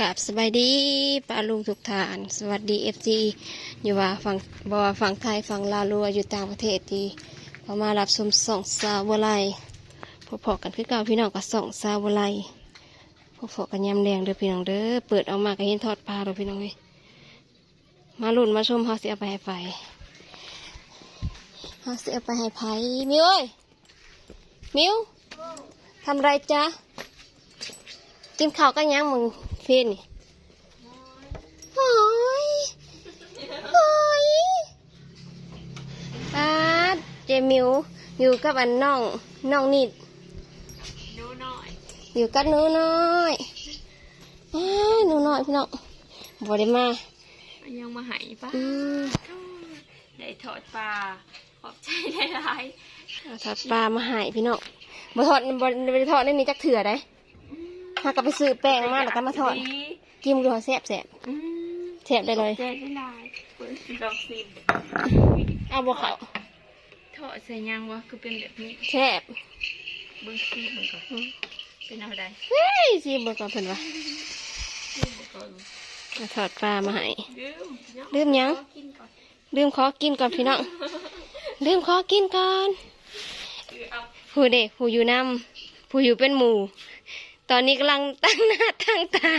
กับสบายดีป้าลุงทุกท่าน สวัสดีเอฟซีอยู่ว่าฝั่งบ่ฝั่งไทยฝั่งลาวรัวอยู่ต่างประเทศที่พอมารับชมส่องสาวไลพอๆกันคือเก่าพี่น้องกับส่องสาวไลพอๆกันยำแดงเด้อพี่น้องเด้อเปิดออกมาก็เห็นทอดปลาเด้อพี่น้องเว้ยมาลุ่นมาชมเขาเสียไปให้ไฟเขาเสียไปให้ไผมิวเอ้ยมิวทำไรจ๊ะกินข้าวกันยังมึง เฟีนนี่โอ้ยโอ้ยป้าดเจมิวอยู่กับอันน้องน้องนิดดูหน่อย อยู่กับหนูน้อยอ้ายหนูน้อยพี่น้องบ่ได้มามันยังมาหายปะอืมได้ถอดปลาขอบใจได้หลายเอาทอดปลามาให้พี่น้องบ่ทอดบ่บ่ได้ทอดในนี้จักเถื่อได้ ถ้าก็ไปซื้อแป้งมาแล้วก็มาทอด กินดูแซ่บแซ่บอืมแซ่บได้เลยใจได้หลายเปิดลองซิมเอาบ่เขาถอดใส่ยังวะคือเป็นแบบนี้แซ่บเบิ้งซีมันก่อนอืมเป็นเอาได้เฮ้ยสิบ่ก่อนเพิ่นว่าซีมันก่อนมาทอดปลามาให้ลืมเนาะลืมหยังขอกินก่อนลืมขอกินก่อนพี่น้องลืมขอกินก่อนคือเอาผู้เด็กผู้อยู่นำผู้อยู่เป็นหมู่ ตอนนี้กำลังตั้งหน้าตั้งตา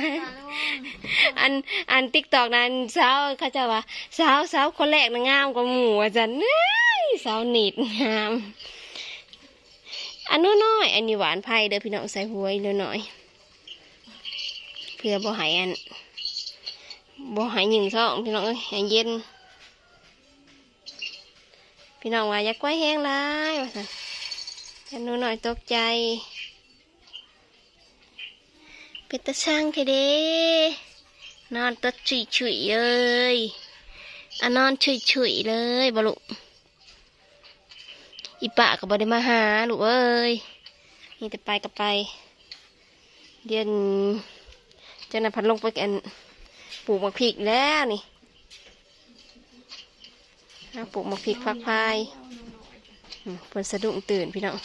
อันอันติ๊กตอกนั้นสาวเขาจะว่าสาวสาวคนแรกนะงามกว่าหมูอาจารย์เอ้ยสาวหนีดงาม อันนู้นน้อย อันนี้หวานไผ่เด้อพี่น้องใส่หัวอีกหน่อย เพื่อบ่หายอันบ่หายหนึ่งช่องพี่น้องเอ้ยเย็น พี่น้องว่าอยากไว้แห้งร้ายว่าสันแต่นูหน่อยตกใจ เป็นตาช่างเทเดนอนตดฉุยฉุยๆเลยอะนอนฉุยฉุยๆเลยบลุอีปะกับบได้มาหาลูกเอ้ยนี่แต่ไปกับไป เดือนเจ้าน้าพัดลงไปกันปลูกมะพริกแล้วนี่ปลูกมกพริกฟักพายเพิ่นสะดุ้งตื่นพี่น้อง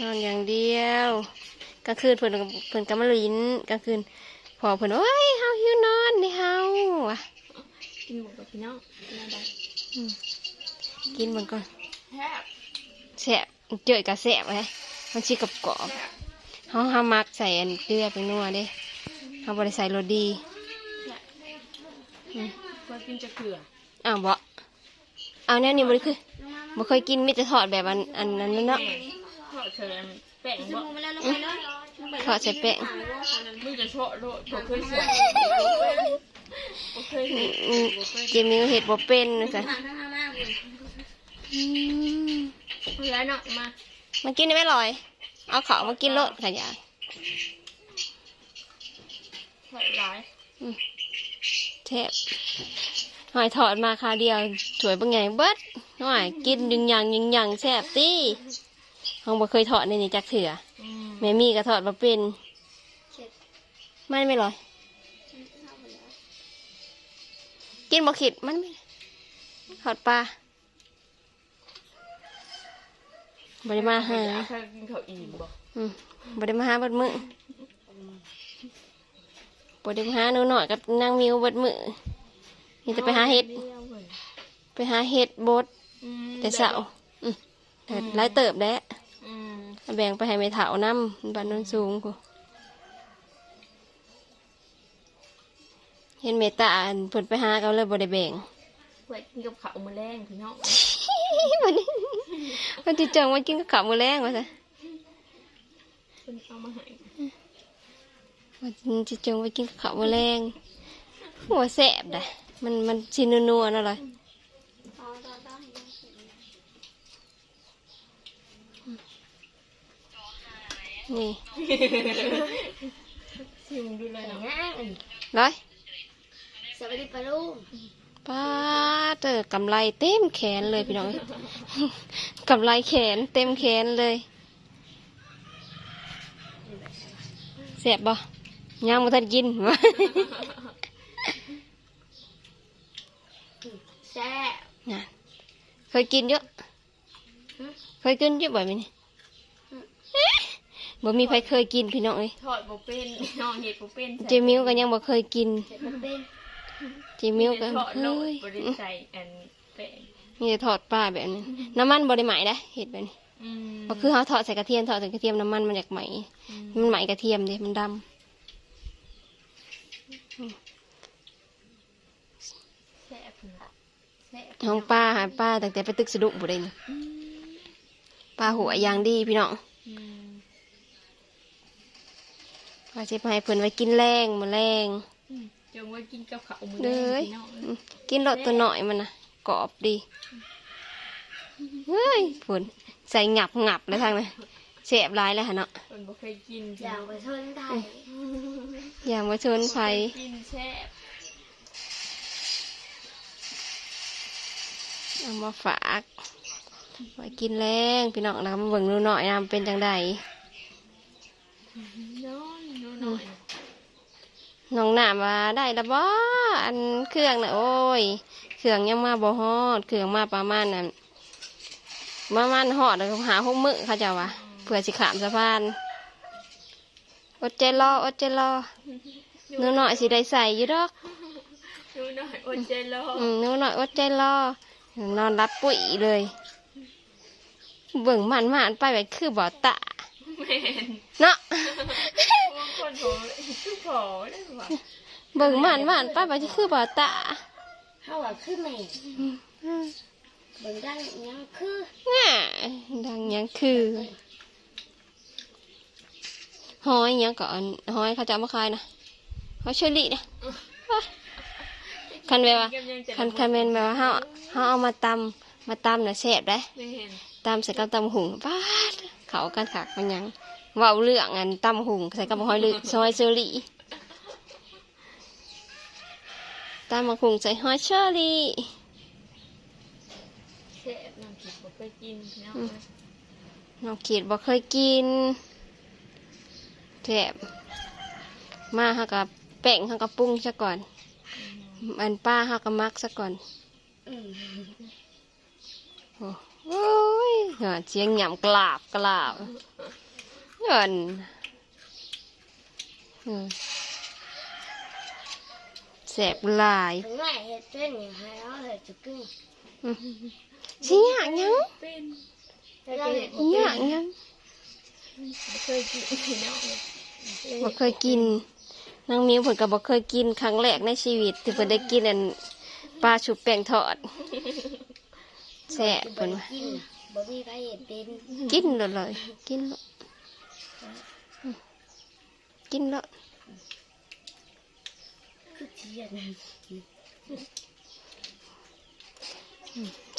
นอนอย่างเดียว กลางคืนเพิ่นก็เพิ่นก็มาลิ้นกลางคืน พอเพิ่นว่าเฮ้ยเฮาหิวนอนนี่เฮาว่ะกินหมดกับพี่น้องเป็นเอาได้กินมันก่อนแซ่บแสบเจอกับแสบเลยมันชีกับกรอบเฮาเฮามักใส่อันเกลือเป็นนัวเด้เฮาบ่ได้ใส่รสดีอืมเพื่อกินจะเกลืออ้าวบ่เอาแนวนี้บ่ได้คือบ่เคยกินมีแต่ทอดแบบอันอันนั้นเนาะทอดเชิญ แป้งบ่ทอดใส่แป้งมือจะโชะโลดบ่เคยเสียบ่เคยอืเห็นมอืมเจมิวเห็ดบ่เป็นนะจ๊ะอืมเพื่อเนาะมามากินได้ไหมลอย เอาเขาวมากินโลดขยะใส่ร้ายแทบหอยถอดมาคาเดียวถวยบางไงเบิดหอยกินยึงยังยึงยังแซ่บตี ห้องบ่เคยถอดในนี่จักเถื่ออืมแม่มีก็ถอดมาเป็นมันไม่ลอยกินบ่ขิดมันไม่ถอดปลาบริมาหาเธอกินข้าวอิ่มบ่อืมบไดมาหาเบัดมือบไดมาหาหนูหน่อยกับนางมิวเบัดมือนี่จะไปหาเห็ดไปหาเห็ดบดอืมแต่เสาร์อืมแต่ไล่เติบแล้วอืม แบ่งไปให้ไม่เถาน้ำบ้านโนนสูงกูเห็นเมตตาอันเพิ่นไปหาเขาเลยบ่ได้แบ่งไว้กินกับข้าวมื้อแรงพี่น้องวันนี้วันที่จังว่ากินกับข้าวมื้อแรงว่าซะเพิ่นเอามาให้วันที่จังว่ากินกับข้าวมื้อแรงหัวแสบได้มันมันชินนัวๆนั่นเลย นี่ชิมดูเลยเนาะร้อยสวัสดีปะลุงป้าเจอกำไรเต็มแขนเลยพี่น้องกำไรแขนเต็มแขนเลยเสียบบ่ยังมาทันกินแซ่บน่ะเคยกินเยอะเคยกินเยอะบ่อยไหมนี่ บ่มีใครเคยกินพี่น้องเอ้ยทอดบ่เป็นน้องเห็ดบ่เป็นเจมิวก็ยังบ่เคยกินมันเป็นเจมิวก็ทอดเคโลดยบ่ได้ใส่อันแป้งมีแต่ทอดปลาแบบนี้น้ำมันบ่ได้ไหมได้เห็ดแบบนี้อืมก็คือเฮาทอดใส่กระเทียมทอดใส่กระเทียมน้ำมันมันอยากไหมอืมมันไหมกระเทียมเด้มันดำแซ่บนะแซ่บห้องป้าหาป้าตั้งแต่ไปตึกสะดุ้งบ่ได้นี่อืมป้าหัวอยางดีพี่น้อง อืม ว่าสิไปให้เพิ่นไว้กินแรงมื้อแรงอืมจงไว่ากินกับข้าวมื้อเลแรยกพี่น้องอืมกินรสตัวหน่อยมันน่ะกรอบดีเฮ้ยผลใส่งับงับเลยทางนั้นแสบหลายแล้วหั่นเนาะเพิ่นบ่เคยกินอย่างไปชนไทยอย่างว่าชนไฟกินแซ่บเอามาฝากไว้กินแรงพี่น้องนะมาเบิ่งดูหน่อยนะมันเป็นจังได น้อยน้อยน้องหนามว่าได้ละบ่อันเครื่องน่ะโอ้ย เครื่องยังมาบ่ฮอด เครื่องมาประมาณนั้นประมาณฮอดแล้วก็หาหกมื้อเขาเจ้าว่าเพื่อสิขามสะพานอดใจรออดใจรอหนูหน่อยสิได้ใส่อยู่ดอกหนูน้อยอดใจรออืมหนูหน่อยอดใจรอนอนรับปุ๋ยเลย เบิ่งมันมันไปแบบคือบ่ตะแม่นเนาะบาง คนโหคือขอได้ว่ะเบิ่งมันมันไปแบบคือบ่ตะเขาว่าคือแม่เบิ่งดังยังคือน่ะดังหยังคือหอยหยังก่อนหอยเขาจะเอามาขายนะหอยเชอรี่นะคันแบบว่าคันคันแมนแบบว่าเฮาเฮาเอามาตำมาตำน่ะแซ่บได้แม่นตำใส่กับตำหุงป้าดเขากันขากมันหยัง เว้าเรื่องอันตำหุงใส่กับหอยลึซอยเชอรี่ตำบักหุงใส่หอยเชอรี่แซ่บน้ำผิดบ่เคยกินพี่น้องน้องขีดบอกเคยกินแถบมาหากับแป้งหากับปรุงซะก่อน อันป้าหากับมักซะก่อนอืมโอ้โอ้ยเหินเสียงหย่ำกลาบกลาบ เหินเหินแสบหลายถึงแม่เฮ็ดเป็นอย่างให้เราเฮ็ดจะกึ่งอืมสิอยากหยังเป็นเราเฮ็ดอยากหยังบ่เคยกินพี่น้องบ่เคยกินนางมิวเพิ่นก็บ่เคยกินครั้งแรกในชีวิตที่เพิ่นได้กินอันปลาชุบแป้งทอดแซ่บเพิ่นว่ากินน่ะบ่มีใครเฮ็ดเป็นกินเลยเลยกินเลยอืม กินเลยคือเทียน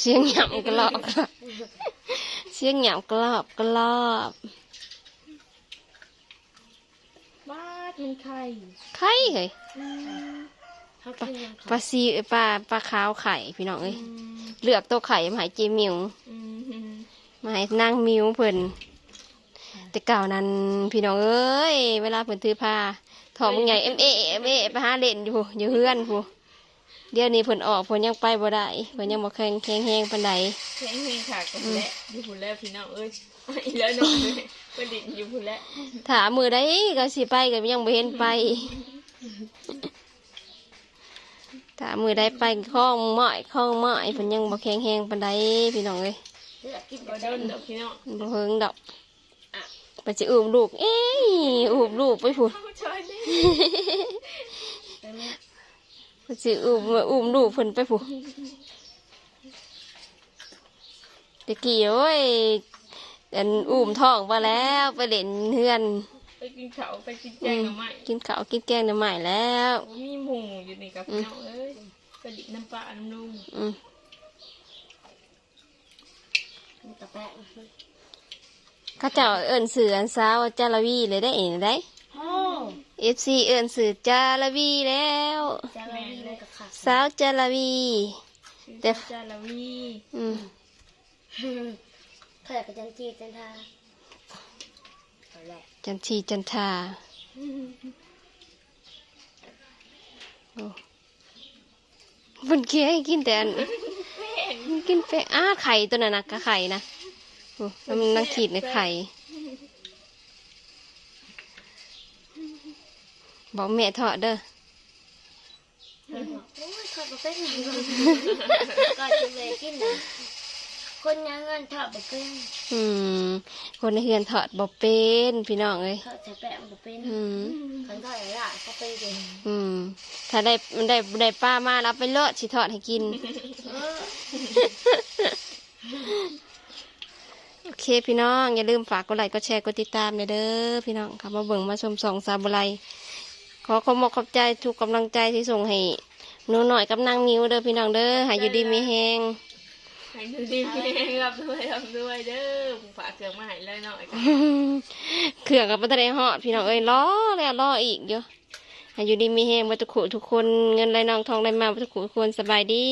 เสียงหยำกรอบกรอบ เสียงหยำกรอบกรอบบ้าเป็นไข่ไข่เฮ้ยเขากินยังปลาซีปลาปลาขาวไข่พี่น้องเอ้ยเลือกตัวไข่มาให้เจมิวอืมมาให้นางมิวเพิ่น แต่เก่านั้นพี่น้องเอ้ยเวลาเพิ่นถือผ้าถอดมึงใหญ่เอ็มเอเอ็มเอไปหาเล่นอยู่อยู่เฮือนผู้เดี๋ยวนี้เพิ่นออกเพิ่นยังไปบ่ได้เพิ่นยังบ่แข็งแข็งแรงปานใดแข็งแรงค่ะกันแหละอยู่พุ่นแล้วพี่น้องเอ้ยอีแล้วน้องเอ้ยประดิษฐ์อยู่พุ่นแล้วถามมือได้ก็สิไปก็ยังบ่เห็นไปถามมือได้ไปคล้องไม้คล้องไม้เพิ่นยังบ่แข็งแรงปานใดพี่น้องเอ้ยเลือกกินบ่แต่โดเป็นนดอกพี่น้องบ่เฮิงดอก ไปสิอุ้มลูก เอ้ยอุ้มลูกไปพุ่นเข้าช่วยนี่เป็นแม่ไปสิอุ้มอุ้มลูกเพิ่นไปพุ่นตะกี้โอ้ยอันอุ้มท้องมาแล้วไปเล่นเฮือน ไปกินข้าวไปกินแกงหน่อไม้กินข้าวกินแกงหน่อไม้แล้วมีหมูอยู่นี่กับพี่น้องเอ้ยประดิษฐ์น้ำปลาน้ำนุ่มอืมมีกระแปะ เขาเจ้าเอิ้นสื่ออันสาวจาลาวีเลยได้เองได้โอ้เอฟซีเอิ้นสื่อจาลาวีแล้วจะเรามีมันกับขาดสาวจาลาวีแต่จาลาวีอืมเพื่อกับจันจีจันทาเอาแหละจันทีจันทาโอ้บนเกี้ยให้กินแต่อันกินไปอ้าไข่ตัวนั้นนะกะไข่นะโอ้ แล้วมันนั่งขีดในไข่ บอกแม่ทอดเด้อโอ้ยทอดบ่เป็นก็จะเลยกินนะคนยังเงินทอดบ่เป็นอืม คนในเฮือนทอดบ่เป็นพี่น้องเอ้ยทอดใส่แป้งบ่เป็นอืมคันทอดละก็ไปเลยอืม ถ้าได้ได้ได้ป้ามารับไปเลอะสิทอดให้กินเออโอ เคพี่น้อง อย่าลืมฝากกดไลค์กดแชร์กดติดตามเด้อพี่น้องเข้ามาเบิ่งมาชมสองสาวบุไรขอขอบมกขอบใจทุกกำลังใจที่ส่งให้หนูหน่อยกับนางมิวเด้อพี่น้องเด้อให้อยู่ดีมีแฮงให้ดูดีเพลงรับด้วยรับด้วยเด้อผมฝากเครื่องมาให้เลยหน่อยกันเครื่องกับปัตเตอร์ฮอดพี่น้องเอ้ยล้อแล้วล้ออีกเยอะให้อยู่ดีมีแฮงวัตุขุทุกคนเงินไหลนองทองไหลมาวัตุขุทุกคนสบายดี